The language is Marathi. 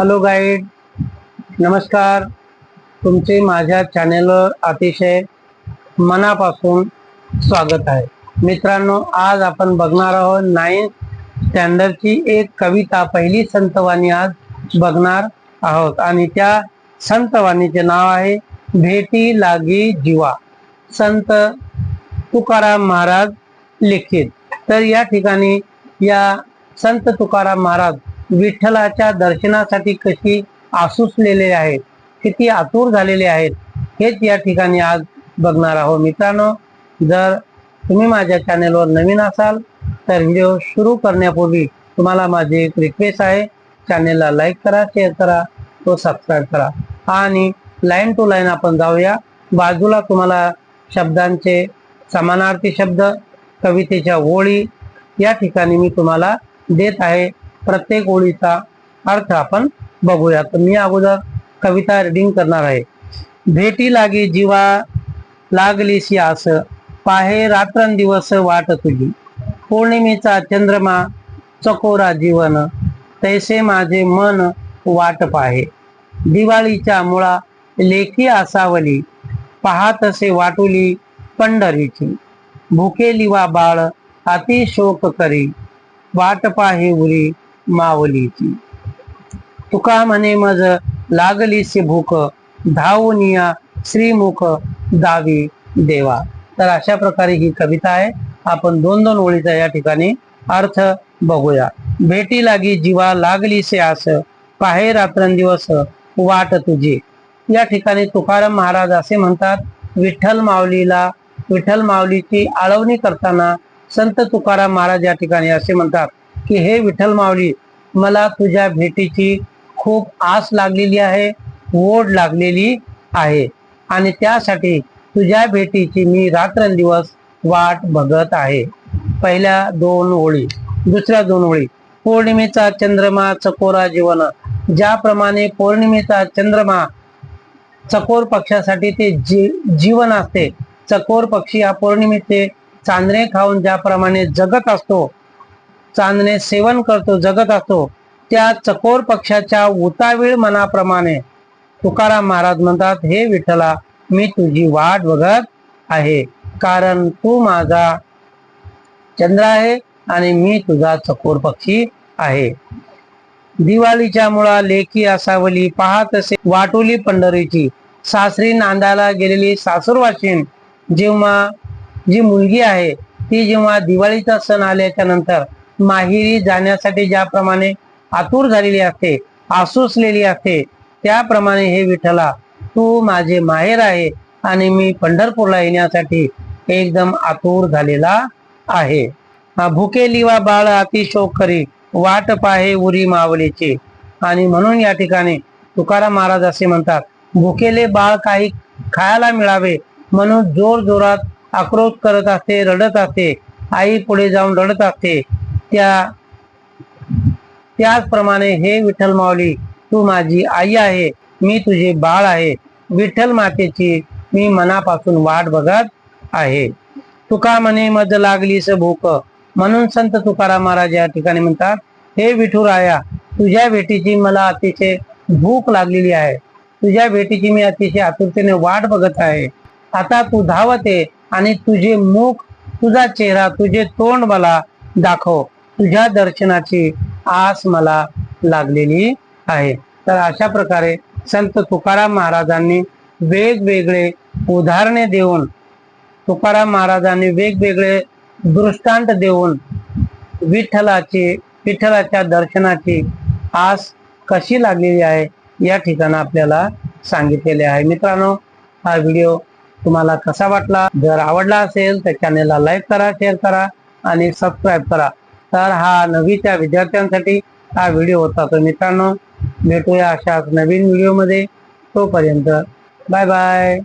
हॅलो गाईड नमस्कार. तुमचे माझ्या चॅनेलवर अतिशय मनापासून स्वागत आहे. मित्रांनो आज आपण बघणार आहोत नाईन्थ स्टँडर्डची एक कविता पहिली संतवाणी आज बघणार आहोत. आणि त्या संतवाणीचे नाव आहे भेटी लागी जीवा. संत तुकाराम महाराज लिखित. तर या ठिकाणी या संत तुकाराम महाराज विठ्ठलाच्या दर्शनासाठी कशी आसुसलेले आहेत किती आतुर झालेले आहेत हेच या ठिकाणी आज बघणार आहोत. मित्रांनो जर तुम्ही माझ्या चॅनेलवर नवीन असाल तर व्हिडिओ सुरू करण्यापूर्वी तुम्हाला माझी एक रिक्वेस्ट आहे. चॅनेलला लाईक करा शेअर करा तो सबस्क्राईब करा. आणि लाईन टू लाईन आपण जाऊया. बाजूला तुम्हाला शब्दांचे समानार्थी शब्द कवितेच्या ओळी या ठिकाणी मी तुम्हाला देत आहे. प्रत्येक ओळीचा अर्थ आपण बघूया. तर मी अगोदर कविता रिडिंग करणार आहे. भेटी लागे जीवा लागलीशी आस पाहे रात्रंदिवस वाट तुझी. पौर्णिमेचा चंद्रमा चकोरा जीवन तैसे माझे मन वाट पाहे. दिवाळीच्या मुळा लेखी आसावली पाहतसे वाटुली पंढरीची. भुकेली वा बाळ अति शोक करी वाट पाहे उरी मावलीची तुका म्हणे मज लागलीसे भूक धावनिया श्रीमुख दावी देवा. तर अशा प्रकारे ही कविता आहे. आपण दोन दोन ओळीचा या ठिकाणी अर्थ बघूया. भेटी लागी जीवा लागलीसे आस पाहे रात्रंदिवस वाट तुझी. या ठिकाणी तुकाराम महाराज असे म्हणतात विठ्ठल माऊलीला विठ्ठल माऊलीची आळवणी करताना संत तुकाराम महाराज या ठिकाणी असे म्हणतात की हे विठ्ठल माऊली मला तुझ्या भेटीची खूप आस लागलेली आहे ओढ लागलेली आहे. आणि त्यासाठी तुझ्या भेटीची मी रात्रंदिवस वाट बघत आहे. पहिल्या दोन ओळी दुसऱ्या दोन ओळी पौर्णिमेचा चंद्रमा चकोरा जीवन. ज्याप्रमाणे पौर्णिमेचा चंद्रमा चकोर पक्षासाठी ते जी जीवन असते. चकोर पक्षी हा पौर्णिमेचे चांदणे खाऊन ज्याप्रमाणे जगत असतो चांदणे सेवन करतो जगत असतो. त्या चकोर पक्षाच्या उतावीळ मनाप्रमाणे तुकाराम महाराज म्हणतात हे विठ्ठला मी तुझी वाट बघत आहे. कारण तू माझा चंद्र आहे आणि मी तुझा चकोर पक्षी आहे. दिवाळीच्या मुळा लेखी असावली पाहत असे वाटोली पंढरीची. सासरी नांदायला गेलेली सासूरवाशीन जेव्हा जी मुलगी आहे ती जेव्हा दिवाळीचा सण आल्याच्यानंतर माहेरी जाण्यासाठी ज्याप्रमाणे आतुर झालेली असते आसुसलेली असते त्याप्रमाणे हे विठ्ठला तू माझे माहेर आहे आणि मी पंढरपूरला येण्यासाठी एकदम आतुर झालेला आहे. हा भुकेली वा बाळ अतिशोक करी वाट पाहे उरी मावलीची. आणि म्हणून या ठिकाणी तुकाराम महाराज असे म्हणतात भुकेले बाळ काही खायला मिळावे म्हणून जोर जोरात आक्रोश करत असते रडत असते आई पुढे जाऊन रडत असते. त्या त्याचप्रमाणे हे विठ्ठल माऊली तू माझी आई आहे मी तुझे बाळ आहे विठ्ठल मातेची मी मनापासून वाट बघत आहे. तुका म्हणे मज लागलीस भूक. म्हणून संत तुकाराम महाराज या ठिकाणी म्हणतात हे विठुराया तुझ्या भेटीची मला अतिशय भूक लागलेली आहे. तुझ्या भेटीची मी अतिशय आतुरतेने वाट बघत आहे. आता तू धावते आणि तुझे मुख तुझा चेहरा तुझे तोंड मला दाखव. तुझ्या दर्शनाची आस मला लागलेली आहे. तर अशा प्रकारे संत तुकाराम महाराजांनी वेगवेगळे उदाहरणे देऊन तुकाराम महाराजांनी वेगवेगळे दृष्टांत देऊन विठ्ठलाची विठ्ठलाच्या दर्शनाची आस कशी लागलेली आहे या ठिकाणी आपल्याला सांगितलेले आहे. मित्रांनो हा व्हिडिओ तुम्हाला कसा वाटला? जर आवडला असेल तर चॅनेलला लाईक करा शेअर करा आणि सबस्क्राईब करा. तर हा नवीच्या विद्यार्थ्यांसाठी हा व्हिडिओ होता. तर मित्रांनो भेटूया अशाच नवीन व्हिडिओमध्ये. तोपर्यंत बाय बाय.